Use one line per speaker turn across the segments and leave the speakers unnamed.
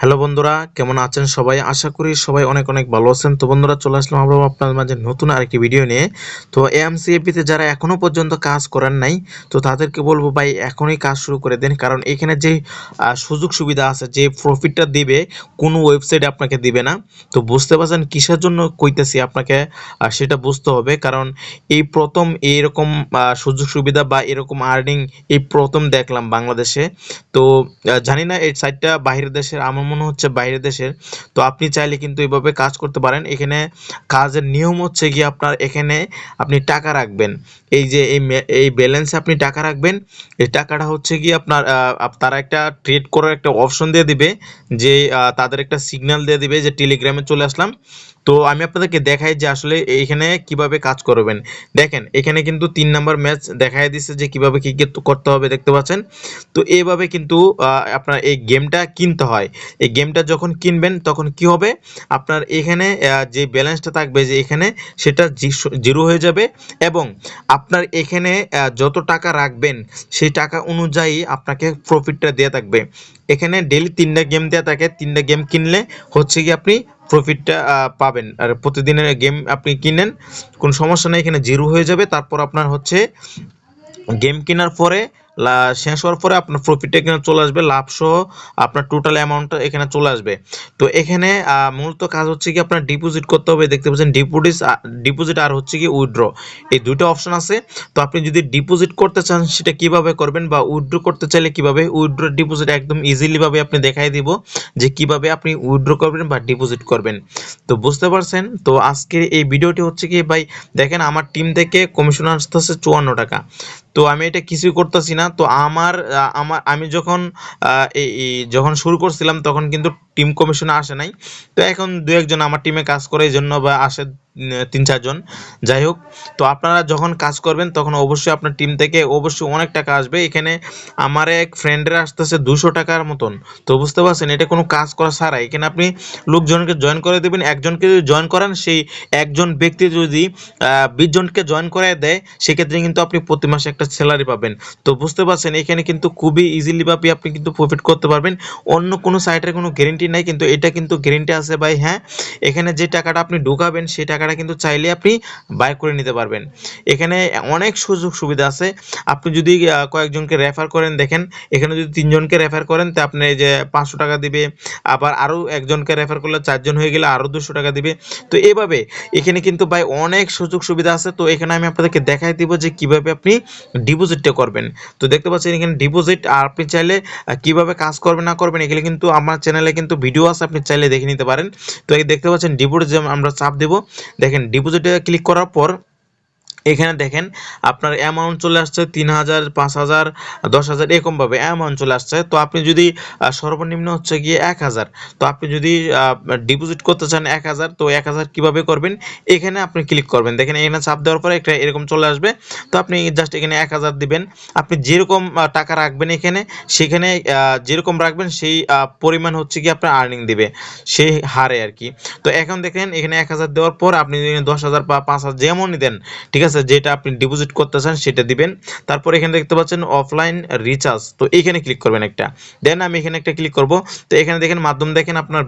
Hello বন্ধুরা, কেমন আছেন সবাই? আশা করি সবাই অনেক অনেক ভালো আছেন। তো বন্ধুরা, চলে আসলাম আমরা আপনাদের মাঝে নতুন আরেকটি ভিডিও নিয়ে। তো এমসিএপিতে যারা এখনও পর্যন্ত কাজ করেন নাই, তো তাদেরকে বলব ভাই, এখনই কাজ শুরু করে দেন। কারণ এখানে যে সুযোগ সুবিধা আছে, যে প্রফিটটা দিবে, কোনো ওয়েবসাইট আপনাকে দিবে না। তো বুঝতে পারছেন কিসের জন্য কইতেছি আপনাকে? সেটা বুঝতে হবে। কারণ এই প্রথম এইরকম সুযোগ সুবিধা বা এরকম আর্নিং এই প্রথম দেখলাম বাংলাদেশে। তো জানি না এই সাইটটা বাইরের দেশের আমার মনে হচ্ছে বাইরের দেশের, তো আপনি চাইলে কিন্তু এইভাবে কাজ করতে পারেন। এখানে কাজের নিয়ম হচ্ছে গিয়ে আপনার এখানে আপনি টাকা রাখবেন। এই যে এই এই ব্যালেন্সে আপনি টাকা রাখবেন, এই টাকাটা হচ্ছে গিয়ে আপনার তারা একটা ট্রেড করার একটা অপশন দিয়ে দিবে, যে তাদের একটা সিগন্যাল দিয়ে দিবে যে টেলিগ্রামে চলে আসলাম। তো আমি আপনাদেরকে দেখাই যে আসলে এইখানে কীভাবে কাজ করবেন। দেখেন, এখানে কিন্তু তিন নাম্বার ম্যাচ দেখাই দিচ্ছে যে কীভাবে কি করতে হবে, দেখতে পাচ্ছেন? তো এইভাবে কিন্তু আপনার এই গেমটা কিনতে হয়। এই গেমটা যখন কিনবেন, তখন কি হবে? আপনার এখানে যে ব্যালেন্সটা থাকবে যে এখানে সেটা জিরো হয়ে যাবে এবং আপনার এখানে যত টাকা রাখবেন, সেই টাকা অনুযায়ী আপনাকে প্রফিটটা দেওয়া থাকবে। এখানে ডেলি তিনটা গেম দেওয়া থাকে। তিনটা গেম কিনলে হচ্ছে কি আপনি প্রফিটটা পাবেন। আর প্রতিদিনের গেম আপনি কিনেন, কোনো সমস্যা নেই, এখানে জিরো হয়ে যাবে। তারপর আপনার হচ্ছে গেম কেনার পরে শেষ হওয়ার পরে আপনার প্রফিটটা এখানে চলে আসবে, লাভ সহ আপনার টোটাল অ্যামাউন্টটা এখানে চলে আসবে। তো এখানে মূলত কাজ হচ্ছে কি আপনার ডিপোজিট করতে হবে, দেখতে পাচ্ছেন ডিপোজিট ডিপোজিট আর হচ্ছে কি উইথড্র এই দুটো অপশন আছে। তো আপনি যদি ডিপোজিট করতে চান, সেটা কীভাবে করবেন বা উইথড্র করতে চাইলে কীভাবে উইথড্র ডিপোজিট একদম ইজিলি ভাবে আপনি দেখাই দিব যে কীভাবে আপনি উইথড্র করবেন বা ডিপোজিট করবেন। তো বুঝতে পারছেন? তো আজকের এই ভিডিওটি হচ্ছে কি, ভাই, দেখেন আমার টিম থেকে কমিশন আসতেছে চুয়ান্ন টাকা। তো আমি এটা কিছুই করতেছি না। তো আমার আমার, আমি যখন যখন শুরু করছিলাম তখন কিন্তু টিম কমিশনে আসে নাই। তো এখন দু একজন আমার টিমে কাজ করে, এই জন্য বা আসে তিন চারজন। যাই হোক, তো আপনারা যখন কাজ করবেন, তখন অবশ্যই আপনার টিম থেকে অবশ্যই অনেক টাকা আসবে। এখানে আমার এক ফ্রেন্ডের আসতেছে দুশো টাকার মতন। তো বুঝতে পারছেন, এটা কোনো কাজ করা ছাড়া এখানে আপনি লোকজনকে জয়েন করে দেবেন। একজনকে যদি জয়েন করেন, সেই একজন ব্যক্তি যদি বিশ জনকে জয়েন করে দেয়, সেক্ষেত্রে কিন্তু আপনি প্রতি মাসে একটা স্যালারি পাবেন। তো বুঝতে পারছেন, এখানে কিন্তু খুবই ইজিলি ভাবে আপনি কিন্তু প্রফিট করতে পারবেন। অন্য কোনো সাইটের কোনো গ্যারেন্টি নাই, কিন্তু এটা কিন্তু গ্যারেন্টি আছে ভাই হ্যাঁ? এখানে যে টাকাটা আপনি ঢোকাবেন, সেই টাকাটা কিন্তু চাইলে আপনি বাই করে নিতে পারবেন। এখানে অনেক সুযোগ সুবিধা আছে। আপনি যদি কয়েকজনকে রেফার করেন, দেখেন, এখানে যদি তিনজনকে রেফার করেন, তা আপনি যে পাঁচশো টাকা দিবে, আবার আরও একজনকে রেফার করলে চারজন হয়ে গেলে আরও দুশো টাকা দিবে। তো এভাবে, এখানে কিন্তু ভাই অনেক সুযোগ সুবিধা আছে। তো এখানে আমি আপনাদেরকে দেখাই দিব যে কীভাবে আপনি ডিপোজিটটা করবেন। তো দেখতে পাচ্ছেন এখানে ডিপোজিট আর আপনি চাইলে কীভাবে কাজ করবেন, না করবেন, এগুলো কিন্তু আমার চ্যানেলে কিন্তু ভিডিও আছে, আপনি চাইলে দেখে নিতে পারেন। তো এই দেখতে পাচ্ছেন ডিপোজিট আমরা চাপ দেব, দেখেন ডিপোজিটে ক্লিক করার পর এখানে দেখেন, আপনার অ্যামাউন্ট চলে আসছে তিন হাজার পাঁচ হাজার দশ হাজার এরকমভাবে অ্যামাউন্ট চলে আসছে। তো আপনি যদি সর্বনিম্ন হচ্ছে গিয়ে এক হাজার তো আপনি যদি ডিপোজিট করতে চান এক হাজার তো এক হাজার কীভাবে করবেন? এখানে আপনি ক্লিক করবেন। দেখেন, এখানে চাপ দেওয়ার পরে একটা এরকম চলে আসবে। তো আপনি জাস্ট এখানে এক হাজার দিবেন। আপনি যেরকম টাকা রাখবেন এখানে, সেখানে যেরকম রাখবেন, সেই পরিমাণ হচ্ছে কি আপনার আর্নিং দিবে। সেই হারে আর কি। তো এখন দেখেন, এখানে এক হাজার দেওয়ার পর আপনি দশ হাজার বা পাঁচ হাজার যেমনই দেন, ঠিক আছে? যেটা আপনি ডিপোজিট করতে চান সেটা দিবেন। তারপর এখানে দেখতে পাচ্ছেন অফলাইন রিচার্জ তো এখানে ক্লিক করবেন একটা। দেন আমি এখানে একটা ক্লিক করব। তো এখানে দেখেন মাধ্যম দেখেন আপনার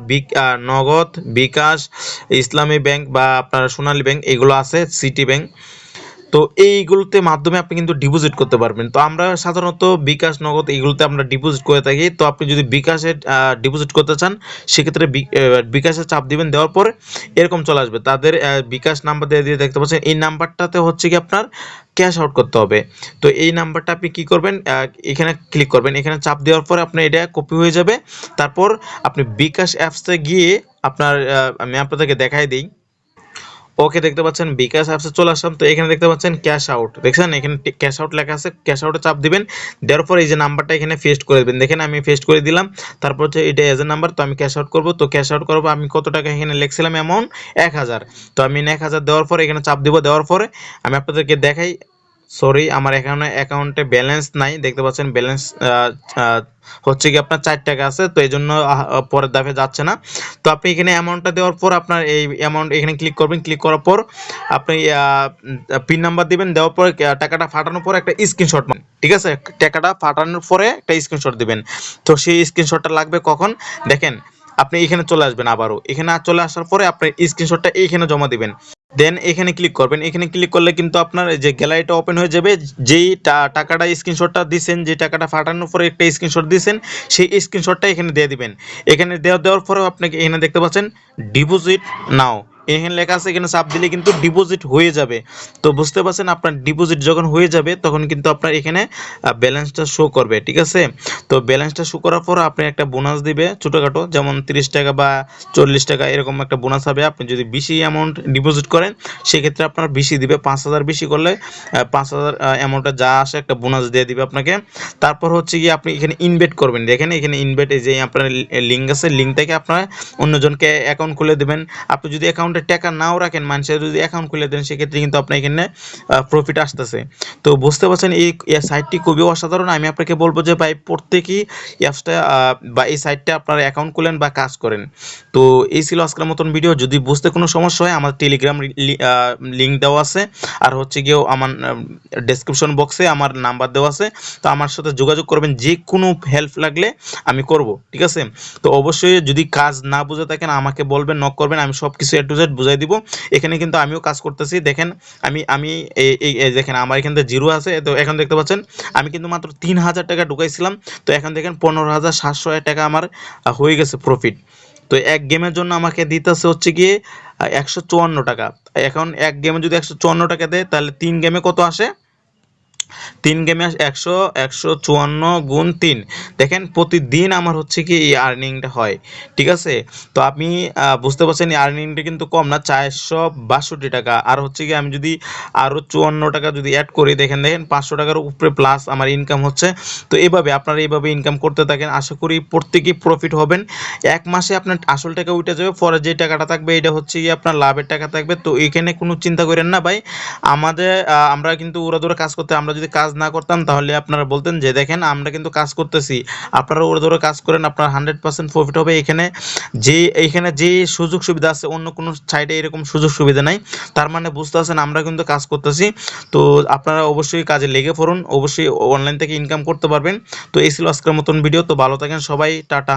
নগদ, বিকাশ, ইসলামী ব্যাংক বা আপনার সোনালী ব্যাংক, এগুলো আছে সিটি ব্যাংক। তো এইগুলোতে মাধ্যমে আপনি কিন্তু ডিপোজিট করতে পারবেন। তো আমরা সাধারণত বিকাশ নগদ এইগুলোতে আমরা ডিপোজিট করে থাকি। তো আপনি যদি বিকাশে ডিপোজিট করতে চান, সেক্ষেত্রে বিকাশে চাপ দিবেন, দেওয়ার পরে এরকম চলে আসবে। তাদের বিকাশ নাম্বার দিয়ে দিয়ে দেখতে পাচ্ছেন, এই নাম্বারটাতে হচ্ছে কি আপনার ক্যাশ আউট করতে হবে। তো এই নাম্বারটা আপনি কি করবেন এখানে ক্লিক করবেন। এখানে চাপ দেওয়ার পরে আপনার এটা কপি হয়ে যাবে। তারপর আপনি বিকাশ অ্যাপসে গিয়ে আপনার আমি আপনাদেরকে দেখাই দিই। ওকে দেখতে পাচ্ছেন বিকাশ অ্যাপসে চলে আসলাম। তো এখানে দেখতে পাচ্ছেন ক্যাশ আউট দেখছেন? এখানে ক্যাশ আউট লেখা আছে। ক্যাশ আউটে চাপ দিবেন। দেওয়ার পর এই যে নাম্বারটা এখানে ফেস্ট করে দেবেন। দেখেন আমি ফেস্ট করে দিলাম। তারপর হচ্ছে এটা এজ এ নাম্বার তো আমি ক্যাশ আউট করব। তো ক্যাশ আউট করব আমি কত টাকা এখানে লিখছিলাম? অ্যামাউন্ট এক হাজার। তো আমি এক হাজার দেওয়ার পর এখানে চাপ দিব। দেওয়ার পরে আমি আপনাদেরকে দেখাই। সরি আমার এখানে অ্যাকাউন্টে ব্যালেন্স নাই। দেখতে পাচ্ছেন ব্যালেন্স হচ্ছে কি আপনার চার টাকা আছে, তো এই জন্য পরের দাফে যাচ্ছে না। তো আপনি এখানে অ্যামাউন্টটা দেওয়ার পর আপনার এই অ্যামাউন্ট এখানে ক্লিক করবেন। ক্লিক করার পর আপনি পিন নাম্বার দিবেন। দেওয়ার পর টাকাটা ফাটানোর পর একটা স্ক্রিনশট ঠিক আছে? টাকাটা ফাটানোর পরে একটা স্ক্রিনশট দিবেন। তো সেই স্ক্রিনশটটা লাগবে কখন? দেখেন, আপনি এখানে চলে আসবেন আবারও। এখানে চলে আসার পরে আপনার স্ক্রিনশটটা এইখানে জমা দিবেন। দেন এখানে ক্লিক করবেন। এখানে ক্লিক করলে কিন্তু আপনার যে গ্যালারিটা ওপেন হয়ে যাবে। যেই টাকাটা স্ক্রিনশটটা দিয়েছেন যে টাকাটা ফাটানোর পরে একটা স্ক্রিনশট দিয়েছেন সেই স্ক্রিনশটটা এখানে দিয়ে দিবেন। এখানে দেওয়া, দেওয়ার পরেও আপনাকে এখানে দেখতে পাচ্ছেন ডিপোজিট নাও এখানে লেখা আছে, এখানে চাপ দিলে কিন্তু ডিপোজিট হয়ে যাবে। তো বুঝতে পারছেন, আপনার ডিপোজিট যখন হয়ে যাবে, তখন কিন্তু আপনার এখানে ব্যালেন্সটা শো করবে, ঠিক আছে? তো ব্যালেন্সটা শো করার পর আপনি একটা বোনাস দিবে, ছোটোখাটো, যেমন তিরিশ টাকা বা চল্লিশ টাকা, এরকম একটা বোনাস হবে। আপনি যদি বেশি অ্যামাউন্ট ডিপোজিট করেন, সেক্ষেত্রে আপনার বেশি দিবে, পাঁচ হাজার বেশি করলে পাঁচ হাজার অ্যামাউন্টটা যা আসে একটা বোনাস দিয়ে দিবে আপনাকে। তারপর হচ্ছে কি আপনি এখানে ইনভেট করবেন। দেখেন, এখানে ইনভেট এই যে আপনার লিঙ্ক আছে লিঙ্ক থেকে আপনার অন্যজনকে অ্যাকাউন্ট খুলে দেবেন। আপনি যদি অ্যাকাউন্টে টাকা নাও রাখেন, মানুষের যদি অ্যাকাউন্ট খুলে দেন, সেক্ষেত্রে কিন্তু আপনার এখানে প্রফিট আসতেছে। তো বুঝতে পারছেন, এই সাইটটি খুবই অসাধারণ। আমি আপনাকে বলব যে ভাই, প্রত্যেকেই অ্যাপসটা বা এই সাইটটা আপনার অ্যাকাউন্ট খুলেন বা কাজ করেন। তো এই ছিল আজকের মতন ভিডিও যদি বুঝতে কোনো সমস্যা হয়, আমার টেলিগ্রাম লিঙ্ক দেওয়া আছে। আর হচ্ছে গিয়েও আমার ডেসক্রিপশন বক্সে আমার নাম্বার দেওয়া আছে। তো আমার সাথে যোগাযোগ করবেন, যে কোনো হেল্প লাগলে আমি করব, ঠিক আছে? তো অবশ্যই যদি কাজ না বুঝে থাকেন, আমাকে বলবেন নক করবেন, আমি সব কিছু এ টু জেড বুঝাই দিব। এখানে কিন্তু আমিও কাজ করতেছি। দেখেন, আমি আমি এই দেখেন, আমার এখান থেকে জিরো আছে। তো এখন দেখতে পাচ্ছেন, আমি কিন্তু মাত্র তিন হাজার টাকা ঢুকাইছিলাম। তো এখন দেখেন, পনেরো হাজার সাতশো টাকা আমার হয়ে গেছে প্রফিট তো এক গেমের জন্য আমাকে দিতেছে হচ্ছে গিয়ে একশো চুয়ান্ন টাকা। এখন এক গেমে যদি একশো চুয়ান্ন টাকা দেয়, তাহলে তিন গেমে কত আসে? তিন গেমে একশো একশো চুয়ান্ন গুণ তিন। দেখেন, প্রতিদিন আমার হচ্ছে কি এই আর্নিংটা হয়, ঠিক আছে? তো আপনি বুঝতে পারছেন এই আর্নিংটা কিন্তু কম না, চারশো বাষট্টি টাকা। আর হচ্ছে কি আমি যদি আরও চুয়ান্ন টাকা যদি অ্যাড করি, দেখেন দেখেন, পাঁচশো টাকার উপরে প্লাস আমার ইনকাম হচ্ছে। তো এইভাবে আপনারা এইভাবে ইনকাম করতে থাকেন, আশা করি প্রত্যেকেই প্রফিট হবেন। এক মাসে আপনার আসল টাকা উঠে যাবে, পরে যে টাকাটা থাকবে, এটা হচ্ছে কি আপনার লাভের টাকা থাকবে। তো এখানে কোনো চিন্তা করেন না ভাই। আমাদের আমরা কিন্তু ওরা ধরে কাজ করতে, আমরা যদি কাজ না করতাম, তাহলে আপনারা বলতেন যে, দেখেন, আমরা কিন্তু কাজ করতেছি। আপনারা ওরা ধরে কাজ করেন, আপনার হান্ড্রেড পার্সেন্ট প্রফিট হবে এখানে। যে, এইখানে যে সুযোগ সুবিধা আছে, অন্য কোনো সাইডে এরকম সুযোগ সুবিধা নাই। তার মানে বুঝতে পারছেন, আমরা কিন্তু কাজ করতেছি। তো আপনারা অবশ্যই কাজে লেগে পড়ুন। অবশ্যই অনলাইন থেকে ইনকাম করতে পারবেন। তো এই ছিল আজকের মতন ভিডিও তো ভালো থাকেন সবাই। টাটা।